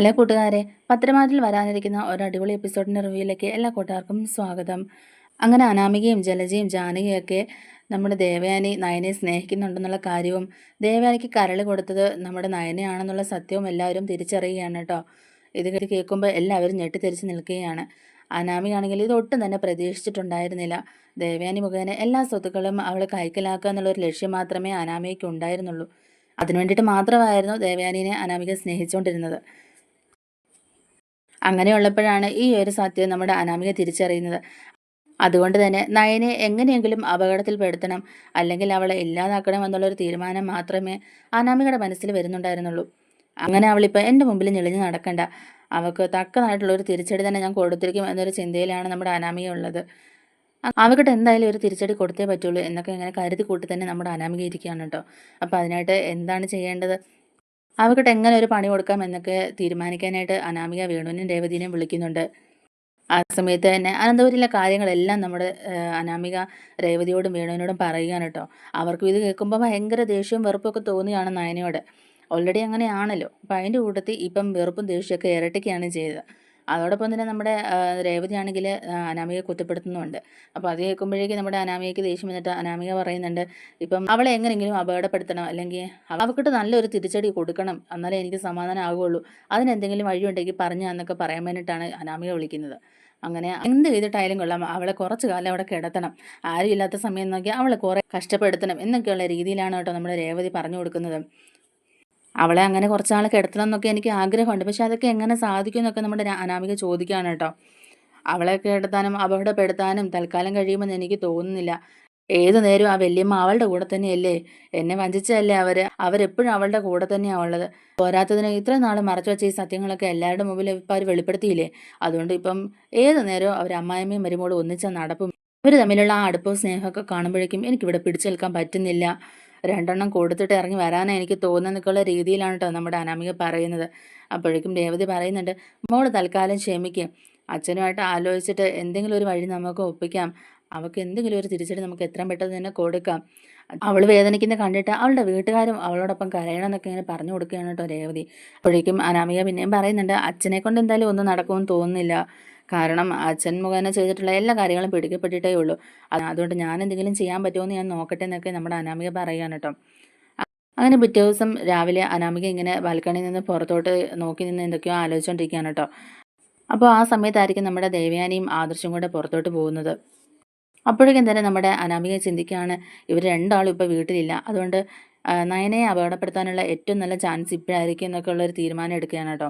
Hello കൂട്ടുകാരെ പത്രമാറ്റിൽ വരാനിരിക്കുന്ന ഒരു അടിപൊളി എപ്പിസോഡിന്റെ റിവ്യൂയിലേക്ക് എല്ലാ കൂട്ടുകാർക്കും സ്വാഗതം. അങ്ങനെ അനാമികയും ജലജയും ജാനകിയൊക്കെ നമ്മുടെ ദേവയാനി നയനെ സ്നേഹിക്കുന്നുണ്ടെന്നുള്ള കാര്യവും ദേവയാനിക്ക് കരൾ കൊടുത്തത് നമ്മുടെ നയനയാണെന്നുള്ള സത്യവും എല്ലാവരും തിരിച്ചറിയുകയാണ് കേട്ടോ. ഇത് കേൾക്കുമ്പോൾ എല്ലാവരും ഞെട്ടിത്തിരിച്ച് നിൽക്കുകയാണ്. അനാമികയാണെങ്കിൽ ഇതൊട്ടും തന്നെ പ്രതീക്ഷിച്ചിട്ടുണ്ടായിരുന്നില്ല. ദേവയാനി മുഖേന എല്ലാ സ്വത്തുക്കളും അവൾ കൈക്കലാക്കുക എന്നുള്ളൊരു ലക്ഷ്യം മാത്രമേ അനാമികയ്ക്ക് ഉണ്ടായിരുന്നുള്ളൂ. അതിനുവേണ്ടിയിട്ട് മാത്രമായിരുന്നു ദേവയാനിനെ അനാമിക സ്നേഹിച്ചുകൊണ്ടിരുന്നത് അങ്ങനെയുള്ളപ്പോഴാണ് ഈ ഒരു സത്യം നമ്മുടെ അനാമിക തിരിച്ചറിയുന്നത്. അതുകൊണ്ട് തന്നെ നയനെ എങ്ങനെയെങ്കിലും അപകടത്തിൽപ്പെടുത്തണം അല്ലെങ്കിൽ അവളെ ഇല്ലാതാക്കണം എന്നുള്ളൊരു തീരുമാനം മാത്രമേ അനാമികയുടെ മനസ്സിൽ വരുന്നുണ്ടായിരുന്നുള്ളൂ. അങ്ങനെ അവളിപ്പോൾ എന്റെ മുമ്പിൽ ഞെളിഞ്ഞ് നടക്കണ്ട. അവൾക്ക് തക്കതായിട്ടുള്ളൊരു തിരിച്ചടി തന്നെ ഞാൻ കൊടുത്തിരിക്കും എന്നൊരു ചിന്തയിലാണ് നമ്മുടെ അനാമിക ഉള്ളത്. അവക്കിട്ട് എന്തായാലും ഒരു തിരിച്ചടി കൊടുത്തേ പറ്റുള്ളൂ എന്നൊക്കെ ഇങ്ങനെ കരുതി കൂട്ടി തന്നെ നമ്മുടെ അനാമിക ഇരിക്കുകയാണ് കേട്ടോ. അപ്പോൾ അതിനായിട്ട് എന്താണ് ചെയ്യേണ്ടത്? അവക്കിട്ട് എങ്ങനെ ഒരു പണി കൊടുക്കാം എന്നൊക്കെ തീരുമാനിക്കാനായിട്ട് അനാമിക വേണുവിനും രേവതിനെയും വിളിക്കുന്നുണ്ട്. ആ സമയത്ത് തന്നെ അനന്തപുരിയിലെ കാര്യങ്ങളെല്ലാം നമ്മുടെ അനാമിക രേവതിയോടും വേണുവിനോടും പറയുകയാണ് കേട്ടോ. അവർക്കും ഇത് കേൾക്കുമ്പോൾ ഭയങ്കര ദേഷ്യവും വെറുപ്പൊക്കെ തോന്നിയാണ് നയനയോട്. ഓൾറെഡി അങ്ങനെയാണല്ലോ. അപ്പം അതിന്റെ കൂട്ടത്തിൽ ഇപ്പം വെറുപ്പും ദേഷ്യമൊക്കെ ഇരട്ടിക്കുകയാണ് ചെയ്തത്. അതോടൊപ്പം തന്നെ നമ്മുടെ രേവതി ആണെങ്കിൽ അനാമികയെ കുറ്റപ്പെടുത്തുന്നുണ്ട്. അപ്പോൾ അത് കേൾക്കുമ്പോഴേക്കും നമ്മുടെ അനാമികയ്ക്ക് ദേഷ്യം വന്നിട്ട് അനാമിക പറയുന്നുണ്ട് ഇപ്പം അവളെ എങ്ങനെയെങ്കിലും അപകടപ്പെടുത്തണം അല്ലെങ്കിൽ അവക്കിട്ട് നല്ലൊരു തിരിച്ചടി കൊടുക്കണം എന്നാലേ എനിക്ക് സമാധാനം ആകുള്ളൂ അതിനെന്തെങ്കിലും വഴിയുണ്ടെങ്കിൽ പറഞ്ഞു എന്നൊക്കെ പറയാൻ വേണ്ടിയിട്ടാണ് അനാമിക വിളിക്കുന്നത്. അങ്ങനെ എന്ത് ചെയ്തിട്ടായാലും കൊള്ളാം. അവളെ കുറച്ച് കാലം അവിടെ കിടത്തണം. ആരും ഇല്ലാത്ത സമയം നോക്കി അവളെ കുറേ കഷ്ടപ്പെടുത്തണം എന്നൊക്കെയുള്ള രീതിയിലാണ് കേട്ടോ നമ്മുടെ രേവതി പറഞ്ഞു കൊടുക്കുന്നത്. അവളെ അങ്ങനെ കുറച്ച് നാൾ കിടത്തണം എന്നൊക്കെ എനിക്ക് ആഗ്രഹമുണ്ട്. പക്ഷെ അതൊക്കെ എങ്ങനെ സാധിക്കും എന്നൊക്കെ നമ്മുടെ അനാമിക ചോദിക്കുകയാണ് കേട്ടോ. അവളെ കിടത്താനും അപകടപ്പെടുത്താനും തൽക്കാലം കഴിയുമെന്ന് എനിക്ക് തോന്നുന്നില്ല. ഏതു നേരവും ആ വല്യമ്മ അവളുടെ കൂടെ തന്നെയല്ലേ? എന്നെ വഞ്ചിച്ചതല്ലേ അവർ അവരെപ്പോഴും അവളുടെ കൂടെ തന്നെയാണ് ഉള്ളത്. പോരാത്തതിന് ഇത്ര നാൾ മറച്ചു വെച്ച ഈ സത്യങ്ങളൊക്കെ എല്ലാവരുടെ മുമ്പിൽ ഇപ്പം അവർ വെളിപ്പെടുത്തിയില്ലേ? അതുകൊണ്ട് ഇപ്പം ഏതു നേരവും അവർ അമ്മായിമ്മയും മരുമോട് ഒന്നിച്ച നടപ്പും ഇവർ തമ്മിലുള്ള ആ അടുപ്പവും സ്നേഹമൊക്കെ കാണുമ്പോഴേക്കും എനിക്കിവിടെ പിടിച്ചു നിൽക്കാൻ പറ്റുന്നില്ല. രണ്ടെണ്ണം കൊടുത്തിട്ട് ഇറങ്ങി വരാനാണ് എനിക്ക് തോന്നുന്നൊക്കെയുള്ള രീതിയിലാണ് കേട്ടോ നമ്മുടെ അനാമിക പറയുന്നത്. അപ്പോഴേക്കും രേവതി പറയുന്നുണ്ട് മോൾ തൽക്കാലം ക്ഷമിക്കും. അച്ഛനുമായിട്ട് ആലോചിച്ചിട്ട് എന്തെങ്കിലും ഒരു വഴി നമുക്ക് ഒപ്പിക്കാം. അവൾക്ക് എന്തെങ്കിലും ഒരു തിരിച്ചടി നമുക്ക് എത്രയും പെട്ടെന്ന് തന്നെ കൊടുക്കാം. അവൾ വേദനിക്കുന്ന കണ്ടിട്ട് അവളുടെ വീട്ടുകാരും അവളോടൊപ്പം കരയണം എന്നൊക്കെ ഇങ്ങനെ പറഞ്ഞു കൊടുക്കുകയാണ് കേട്ടോ രേവതി. അപ്പോഴേക്കും അനാമിക പിന്നെയും പറയുന്നുണ്ട് അച്ഛനെ കൊണ്ട് എന്തായാലും ഒന്നും നടക്കുമെന്ന് തോന്നുന്നില്ല. കാരണം അച്ഛൻ മുഖേന ചെയ്തിട്ടുള്ള എല്ലാ കാര്യങ്ങളും പിടിക്കപ്പെട്ടിട്ടേ ഉള്ളൂ. അതുകൊണ്ട് ഞാൻ എന്തെങ്കിലും ചെയ്യാൻ പറ്റുമോ ഞാൻ നോക്കട്ടെ എന്നൊക്കെ നമ്മുടെ അനാമിക പറയുകയാണ് കേട്ടോ. അങ്ങനെ പിറ്റേ ദിവസം രാവിലെ അനാമിക ഇങ്ങനെ ബാൽക്കണിയിൽ നിന്ന് പുറത്തോട്ട് നോക്കി നിന്ന് എന്തൊക്കെയോ ആലോചിച്ചുകൊണ്ടിരിക്കുകയാണ് കേട്ടോ. അപ്പോൾ ആ സമയത്തായിരിക്കും നമ്മുടെ ദേവയാനിയും ആദർശം കൂടെ പുറത്തോട്ട് പോകുന്നത്. അപ്പോഴേക്കും തന്നെ നമ്മുടെ അനാമിക ചിന്തിക്കുകയാണ് ഇവർ രണ്ടാളും ഇപ്പോൾ വീട്ടിലില്ല. അതുകൊണ്ട് നയനയെ അപകടപ്പെടുത്താനുള്ള ഏറ്റവും നല്ല ചാൻസ് ഇപ്പോഴായിരിക്കും എന്നൊക്കെ ഉള്ളൊരു തീരുമാനം എടുക്കുകയാണ് കേട്ടോ.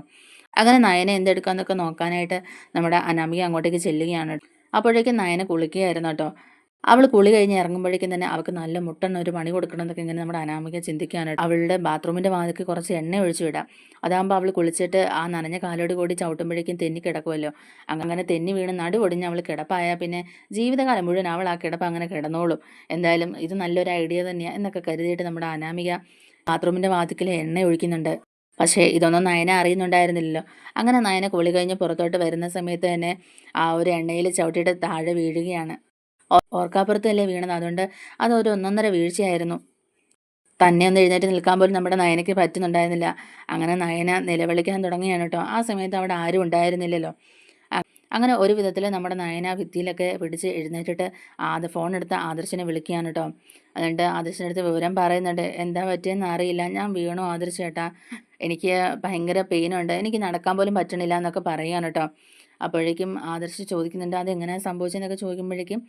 അങ്ങനെ നയനെ എന്തെടുക്കാന്നൊക്കെ നോക്കാനായിട്ട് നമ്മുടെ അനാമിക അങ്ങോട്ടേക്ക് ചെല്ലുകയാണ്. അപ്പോഴേക്കും നയനെ കുളിക്കുകയായിരുന്നു കേട്ടോ. അവൾ കുളി കഴിഞ്ഞ് ഇറങ്ങുമ്പോഴേക്കും തന്നെ അവൾക്ക് നല്ല മുട്ടെണ്ണ ഒരു പണി കൊടുക്കണം എന്നൊക്കെ ഇങ്ങനെ നമ്മുടെ അനാമിക ചിന്തിക്കാനായിട്ട് അവളുടെ ബാത്റൂമിന്റെ വാതിക്ക് കുറച്ച് എണ്ണ ഒഴിച്ചു വിടാം. അതാകുമ്പോൾ അവൾ കുളിച്ചിട്ട് ആ നനഞ്ഞ കാലോട് കൂടി ചവിട്ടുമ്പോഴേക്കും തെന്നി കിടക്കുമല്ലോ അങ്ങനെ തെന്നി വീണ് നടുവൊടിഞ്ഞ് അവൾ കിടപ്പായാൽ പിന്നെ ജീവിതകാലം മുഴുവൻ അവൾ ആ കിടപ്പ് അങ്ങനെ കിടന്നോളും. എന്തായാലും ഇത് നല്ലൊരു ഐഡിയ തന്നെയാണ് എന്നൊക്കെ കരുതിയിട്ട് നമ്മുടെ അനാമിക ബാത്റൂമിന്റെ വാതിക്കൽ എണ്ണ ഒഴിക്കുന്നുണ്ട്. പക്ഷേ ഇതൊന്നും നയന അറിയുന്നുണ്ടായിരുന്നില്ലല്ലോ. അങ്ങനെ നയന കുളി കഴിഞ്ഞ് പുറത്തോട്ട് വരുന്ന സമയത്ത് തന്നെ ആ ഒരു എണ്ണയിൽ ചവിട്ടിയിട്ട് താഴെ വീഴുകയാണ്. ഓർക്കാപ്പുറത്തല്ലേ വീണത്? അതുകൊണ്ട് അതൊരു ഒന്നൊന്നര വീഴ്ചയായിരുന്നു. തന്നെ ഒന്ന് എഴുന്നേറ്റ് നിൽക്കാൻ പോലും നമ്മുടെ നയനയ്ക്ക് പറ്റുന്നുണ്ടായിരുന്നില്ല. അങ്ങനെ നയന നിലവിളിക്കാൻ തുടങ്ങിയാണ് കേട്ടോ. ആ സമയത്ത് അവിടെ ആരും ഉണ്ടായിരുന്നില്ലല്ലോ. അങ്ങനെ ഒരു വിധത്തിൽ നമ്മുടെ നയന ഭിത്തിയിലൊക്കെ പിടിച്ച് എഴുന്നേറ്റിട്ട് ആദ്യ ഫോൺ എടുത്ത് ആദർശനെ വിളിക്കുകയാണ് കേട്ടോ എന്നിട്ട് അടുത്ത് വിവരം പറയുന്നുണ്ട്. എന്താ പറ്റിയെന്ന് അറിയില്ല. ഞാൻ വീണു ആദർശേട്ടാ എനിക്ക് ഭയങ്കര പെയിനുണ്ട്. എനിക്ക് നടക്കാൻ പോലും പറ്റണില്ല എന്നൊക്കെ പറയുകയാണ് കേട്ടോ അപ്പോഴേക്കും ആദർശ് ചോദിക്കുന്നുണ്ട്. അത് എങ്ങനെയാണ് സംഭവിച്ചതെന്നൊക്കെ ചോദിക്കുമ്പോഴേക്കും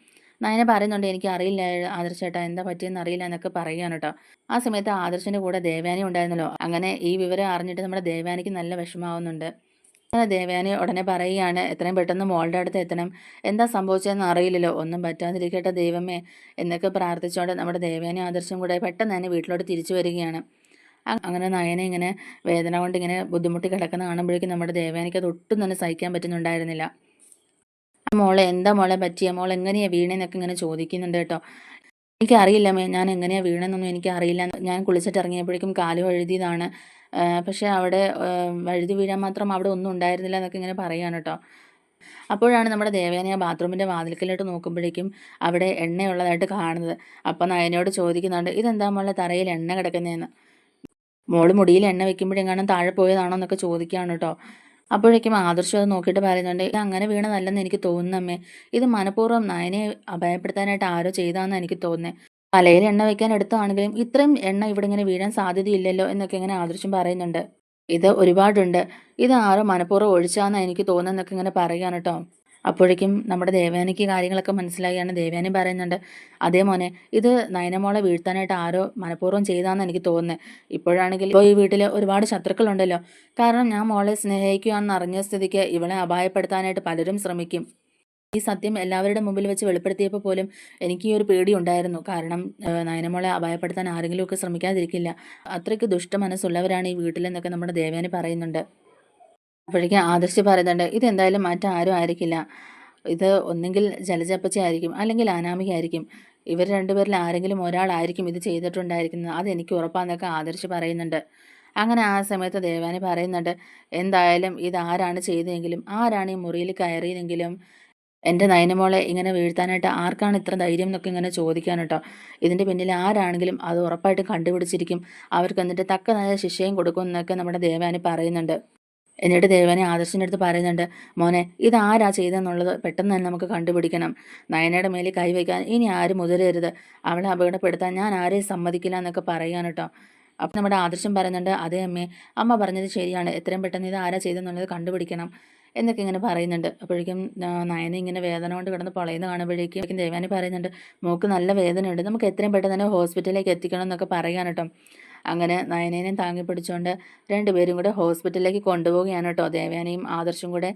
നയന പറയുന്നുണ്ട്. എനിക്ക് അറിയില്ല ആദർശേട്ടാ എന്താ പറ്റിയെന്ന് അറിയില്ല എന്നൊക്കെ പറയുകയാണ് കേട്ടോ ആ സമയത്ത് ആദർശിന്റെ കൂടെ ദേവാനി ഉണ്ടായിരുന്നല്ലോ. അങ്ങനെ ഈ വിവരം അറിഞ്ഞിട്ട് നമ്മുടെ ദേവാനിക്ക് നല്ല വിഷമാവുന്നുണ്ട് അങ്ങനെ ദേവയാനി ഉടനെ പറയുകയാണ് എത്രയും പെട്ടെന്ന് മോളുടെ അടുത്ത് എത്തണം. എന്താ സംഭവിച്ചതെന്ന് അറിയില്ലല്ലോ. ഒന്നും പറ്റാതിരിക്കട്ടെ ദൈവമേ എന്നൊക്കെ പ്രാർത്ഥിച്ചുകൊണ്ട് നമ്മുടെ ദേവയാനി ആദർശം കൂടെ പെട്ടെന്ന് തന്നെ വീട്ടിലോട്ട് തിരിച്ചു വരികയാണ്. അങ്ങനെ നയനെ ഇങ്ങനെ വേദന കൊണ്ട് ഇങ്ങനെ ബുദ്ധിമുട്ടി കിടക്കുന്ന കാണുമ്പോഴേക്കും നമ്മുടെ ദേവയാനിക്ക് അത് ഒട്ടും തന്നെ സഹിക്കാൻ പറ്റുന്നുണ്ടായിരുന്നില്ല. മോളെ എന്താ മോളെ പറ്റിയ? മോൾ എങ്ങനെയാ വീണെന്നൊക്കെ ഇങ്ങനെ ചോദിക്കുന്നുണ്ട് കേട്ടോ. എനിക്കറിയില്ല മേ ഞാൻ എങ്ങനെയാ വീണെന്നൊന്നും എനിക്കറിയില്ല. ഞാൻ കുളിച്ചിട്ട് ഇറങ്ങിയപ്പോഴേക്കും കാലു വഴുതിയതാണ് പക്ഷേ അവിടെ വഴുതി വീഴാൻ മാത്രം അവിടെ ഒന്നും ഉണ്ടായിരുന്നില്ല എന്നൊക്കെ ഇങ്ങനെ പറയുകയാണ് കേട്ടോ. അപ്പോഴാണ് നമ്മുടെ ദേവേന ബാത്റൂമിന്റെ വാതിൽക്കലോട്ട് നോക്കുമ്പോഴേക്കും അവിടെ എണ്ണയുള്ളതായിട്ട് കാണുന്നത്. അപ്പം നയനോട് ചോദിക്കുന്നുണ്ട് ഇതെന്താ മോളെ തറയിൽ എണ്ണ കിടക്കുന്നതെന്ന് മോൾ മുടിയിൽ എണ്ണ വെക്കുമ്പോഴെങ്ങാനും താഴെ പോയതാണോ എന്നൊക്കെ ചോദിക്കുകയാണ് കേട്ടോ. അപ്പോഴേക്കും ആദർശം അത് നോക്കിയിട്ട് പറയുന്നുണ്ട് ഇത് അങ്ങനെ വീണതല്ലെന്ന് എനിക്ക് തോന്നുന്നമ്മേ. ഇത് മനഃപൂർവം നയനെ അഭയപ്പെടുത്താനായിട്ട് ആരോ ചെയ്താന്ന് എനിക്ക് തോന്നുന്നത് തലയിൽ എണ്ണ വെക്കാൻ എടുത്താണെങ്കിലും ഇത്രയും എണ്ണ ഇവിടെ ഇങ്ങനെ വീഴാൻ സാധ്യതയില്ലല്ലോ എന്നൊക്കെ ഇങ്ങനെ ആദർശം പറയുന്നുണ്ട്. ഇത് ഒരുപാടുണ്ട്. ഇത് ആരോ മനഃപൂർവം ഒഴിച്ചാന്ന് എനിക്ക് തോന്നുന്നൊക്കെ ഇങ്ങനെ പറയുകയാണ് കേട്ടോ. അപ്പോഴേക്കും നമ്മുടെ ദേവയാനിക്ക് കാര്യങ്ങളൊക്കെ മനസ്സിലാക്കിയാണ് ദേവയാനി പറയുന്നുണ്ട് അതേ മോനെ ഇത് നയനമോളെ വീഴ്ത്താനായിട്ട് ആരോ മനഃപൂർവം ചെയ്താന്ന് എനിക്ക് തോന്നുന്നത് ഇപ്പോഴാണെങ്കിൽ ഇപ്പോൾ ഈ വീട്ടിൽ ഒരുപാട് ശത്രുക്കളുണ്ടല്ലോ. കാരണം ഞാൻ മോളെ സ്നേഹിക്കുകയാണെന്ന് അറിഞ്ഞ സ്ഥിതിക്ക് ഇവളെ അപായപ്പെടുത്താനായിട്ട് പലരും ശ്രമിക്കും. ഈ സത്യം എല്ലാവരുടെ മുമ്പിൽ വെച്ച് വെളിപ്പെടുത്തിയപ്പോൾ പോലും എനിക്ക് ഈ ഒരു പേടി ഉണ്ടായിരുന്നു. കാരണം നയനമോളെ അപായപ്പെടുത്താൻ ആരെങ്കിലുമൊക്കെ ശ്രമിക്കാതിരിക്കില്ല. അത്രയ്ക്ക് ദുഷ്ട മനസ്സുള്ളവരാണ് ഈ വീട്ടിലെന്നൊക്കെ നമ്മുടെ ദേവയാനി പറയുന്നുണ്ട്. അപ്പോഴേക്കും ആദർശ് പറയുന്നുണ്ട് ഇതെന്തായാലും മറ്റാരും ആയിരിക്കില്ല. ഇത് ഒന്നെങ്കിൽ ജലജപ്പച്ചി ആയിരിക്കും അല്ലെങ്കിൽ അനാമികയായിരിക്കും ഇവർ രണ്ടുപേരിൽ ആരെങ്കിലും ഒരാളായിരിക്കും ഇത് ചെയ്തിട്ടുണ്ടായിരിക്കുന്നത്. അതെനിക്ക് ഉറപ്പാന്നൊക്കെ ആദർശ് പറയുന്നുണ്ട്. അങ്ങനെ ആ സമയത്ത് ദേവാനി പറയുന്നുണ്ട് എന്തായാലും ഇത് ആരാണ് ചെയ്തതെങ്കിലും ആരാണ് ഈ മുറിയിൽ കയറിയതെങ്കിലും എന്റെ നയനമോളെ ഇങ്ങനെ വീഴ്ത്താനായിട്ട് ആർക്കാണ് ഇത്ര ധൈര്യം എന്നൊക്കെ ഇങ്ങനെ ചോദിക്കാൻ കേട്ടോ. ഇതിന്റെ പിന്നിൽ ആരാണെങ്കിലും അത് ഉറപ്പായിട്ടും കണ്ടുപിടിച്ചിരിക്കും. അവർക്ക് എന്നിട്ട് തക്കതായ ശിക്ഷയും കൊടുക്കും എന്നൊക്കെ നമ്മുടെ ദേവാനി പറയുന്നുണ്ട്. എന്നിട്ട് ദേവാനി ആദർശിന്റെ അടുത്ത് പറയുന്നുണ്ട് മോനെ ഇതാരാ ചെയ്തെന്നുള്ളത് പെട്ടെന്ന് തന്നെ നമുക്ക് കണ്ടുപിടിക്കണം. നയനയുടെ മേലിൽ കൈവയ്ക്കാൻ ഇനി ആരും മുതിരരുത്. അവളെ അപകടപ്പെടുത്താൻ ഞാൻ ആരെയും സമ്മതിക്കില്ല എന്നൊക്കെ പറയാൻ കേട്ടോ. അപ്പം നമ്മുടെ ആദർശം പറയുന്നുണ്ട് അതേ അമ്മേ അമ്മ പറഞ്ഞത് ശരിയാണ്. എത്രയും പെട്ടെന്ന് ഇത് ആരാ ചെയ്തെന്നുള്ളത് കണ്ടുപിടിക്കണം. എന്നൊക്കെ ഇങ്ങനെ പറയുന്നുണ്ട്. അപ്പോഴേക്കും നയന ഇങ്ങനെ വേദന കൊണ്ട് കിടന്ന് പൊളയുന്ന കാണുമ്പോഴേക്കും ദേവാനി പറയുന്നുണ്ട് മോക്ക് നല്ല വേദനയുണ്ട്. നമുക്ക് എത്രയും പെട്ടെന്ന് തന്നെ ഹോസ്പിറ്റലിലേക്ക് എത്തിക്കണം എന്നൊക്കെ പറയാൻ കേട്ടോ. അങ്ങനെ നയനേനെയും താങ്ങി പിടിച്ചുകൊണ്ട് രണ്ടുപേരും കൂടെ ഹോസ്പിറ്റലിലേക്ക് കൊണ്ടുപോവുകയാണ് കേട്ടോ. ദേവയാനിയും ആദർശും കൂടെ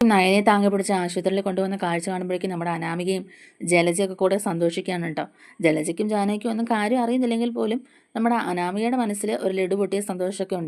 നയനെ താങ്ങി പിടിച്ച് ആശുപത്രിയിൽ കൊണ്ടുവന്ന കാഴ്ച കാണുമ്പോഴേക്കും നമ്മുടെ അനാമികയും ജലജയൊക്കെ കൂടെ സന്തോഷിക്കുകയാണ് കേട്ടോ. ജലജയ്ക്കും ജാനയ്ക്കും ഒന്നും കാര്യം അറിയുന്നില്ലെങ്കിൽ പോലും നമ്മുടെ അനാമികയുടെ മനസ്സിൽ ഒരു ലഡു പൊട്ടിയ സന്തോഷമൊക്കെ ഉണ്ട്.